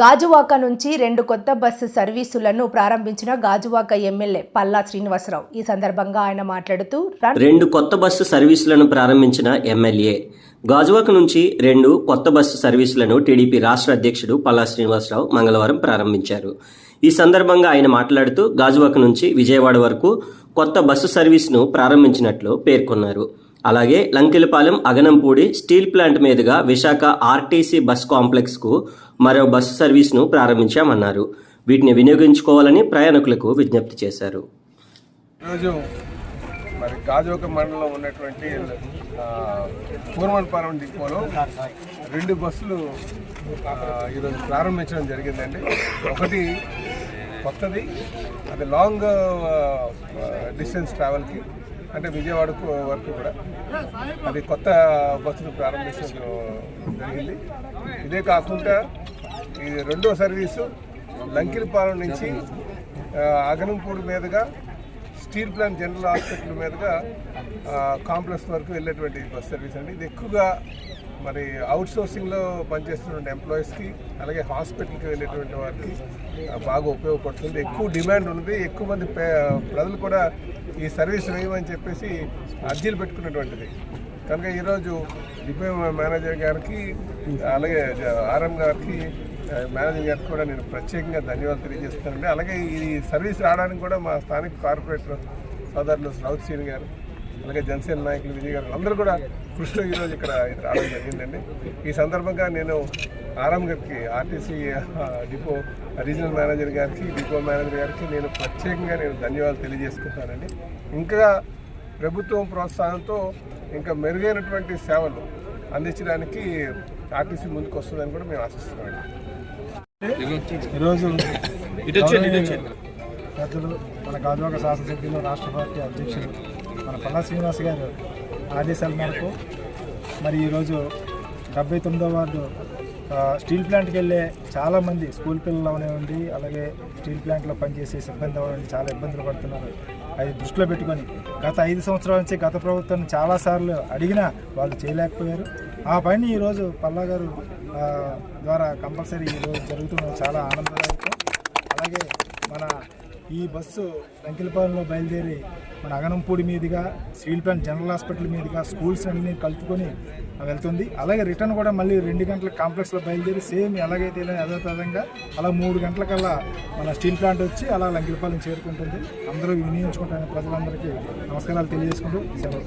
గాజువాక నుంచి రెండు కొత్త బస్సు సర్వీసులను ప్రారంభించిన గాజువాక ఎమ్మెల్యే పల్లా శ్రీనివాసరావు. ఈ సందర్భంగా ఆయన మాట్లాడుతూ రెండు. కొత్త బస్సు సర్వీసులను ప్రారంభించిన ఎమ్మెల్యే. గాజువాక నుంచి రెండు కొత్త బస్సు సర్వీసులను టీడీపీ రాష్ట్ర అధ్యక్షుడు పల్లా శ్రీనివాసరావు మంగళవారం ప్రారంభించారు. ఈ సందర్భంగా ఆయన మాట్లాడుతూ గాజువాక నుంచి విజయవాడ వరకు కొత్త బస్సు సర్వీస్ను ప్రారంభించినట్లు పేర్కొన్నారు. అలాగే లంకెలపాలెం అగనంపూడి స్టీల్ ప్లాంట్ మీదుగా విశాఖ ఆర్టీసీ బస్ కాంప్లెక్స్కు మరో బస్సు సర్వీస్ను ప్రారంభించామన్నారు. వీటిని వినియోగించుకోవాలని ప్రయాణికులకు విజ్ఞప్తి చేశారు. మరి గాజోక మండలంలో ఉన్నటువంటి ఆ, డిపోలో రెండు బస్సులు ఈరోజు ప్రారంభించడం జరిగిందండి. ఒకటి కొత్తది అది లాంగ్ డిస్టెన్స్ ట్రావెల్కి అంటే విజయవాడకు వరకు కూడా. అది కొత్త బస్సును ప్రారంభించడం జరిగింది. ఇదే కాకుండా ఇది రెండో సర్వీసు లంకిరిపాలెం నుంచి అగనంపూడి మీదుగా స్టీల్ ప్లాంట్ జనరల్ హాస్పిటల్ మీదుగా కాంప్లెక్స్ వరకు వెళ్ళేటువంటి బస్ సర్వీస్ అండి. ఇది ఎక్కువగా మరి అవుట్ సోర్సింగ్లో పనిచేస్తున్నటువంటి ఎంప్లాయీస్కి అలాగే హాస్పిటల్కి వెళ్ళేటువంటి వారికి బాగా ఉపయోగపడుతుంది. ఎక్కువ డిమాండ్ ఉంది. ఎక్కువ మంది పే- ప్రజలు కూడా ఈ సర్వీస్ వేయమని చెప్పేసి అర్జీలు పెట్టుకున్నటువంటిది. కనుక ఈరోజు డిపో మేనేజర్ గారికి అలాగే ఆర్ఎం గారికి మేనేజర్ గారికి కూడా నేను ప్రత్యేకంగా ధన్యవాదాలు తెలియజేస్తానండి అలాగే ఈ సర్వీస్ రావడానికి కూడా మా స్థానిక కార్పొరేటర్ సోదరులు రౌత్ సీని గారు అలాగే జనసేన నాయకులు విజయ్ గారు అందరూ కూడా కృషిలో ఈరోజు ఇక్కడ రావడం జరిగిందండి. ఈ సందర్భంగా నేను ఆర్ఎం గారికి ఆర్టీసీ డిపో రీజనల్ మేనేజర్ గారికి డిపో మేనేజర్ గారికి నేను ప్రత్యేకంగా నేను ధన్యవాదాలు తెలియజేసుకుంటానండి ఇంకా ప్రభుత్వం ప్రోత్సాహంతో ఇంకా మెరుగైనటువంటి సేవలు అందించడానికి ఆర్టీసీ ముందుకు వస్తుందని కూడా మేము ఆశిస్తున్నామండి ఈరోజు పెద్దలు మన గాజువాక శాసనసభ్యులు రాష్ట్ర పార్టీ అధ్యక్షులు మన పల్లా శ్రీనివాస్ గారు ఆదేశాల మేరకు మరి ఈరోజు డెబ్బై తొమ్మిదో వార్డు స్టీల్ ప్లాంట్కి వెళ్ళే చాలామంది స్కూల్ పిల్లలు అవనివ్వండి అలాగే స్టీల్ ప్లాంట్లో పనిచేసే సిబ్బంది అవనివ్వండి చాలా ఇబ్బందులు పడుతున్నారు. అది దృష్టిలో పెట్టుకొని గత ఐదు సంవత్సరాల నుంచి గత ప్రభుత్వం చాలాసార్లు అడిగినా వాళ్ళు చేయలేకపోయారు. ఆ పని ఈరోజు పల్లా గారు ద్వారా కంపల్సరీ ఈరోజు జరుగుతున్న చాలా ఆనందదాయకం. అలాగే మన ఈ బస్సు లంకిలపాలెంలో బయలుదేరి మన అగనంపూడి మీదుగా స్టీల్ ప్లాంట్ జనరల్ హాస్పిటల్ మీదుగా స్కూల్స్ అన్ని కలుపుకొని వెళ్తుంది. అలాగే రిటర్న్ కూడా మళ్ళీ రెండు గంటల కాంప్లెక్స్లో బయలుదేరి సేమ్ ఎలాగైతే యథాతథంగా అలా మూడు గంటలకల్లా మన స్టీల్ ప్లాంట్ వచ్చి అలా లంకిలపాలెం చేరుకుంటుంది. అందరూ వినియోగించుకుంటారని ప్రజలందరికీ నమస్కారాలు తెలియజేసుకుంటూ సెలవు.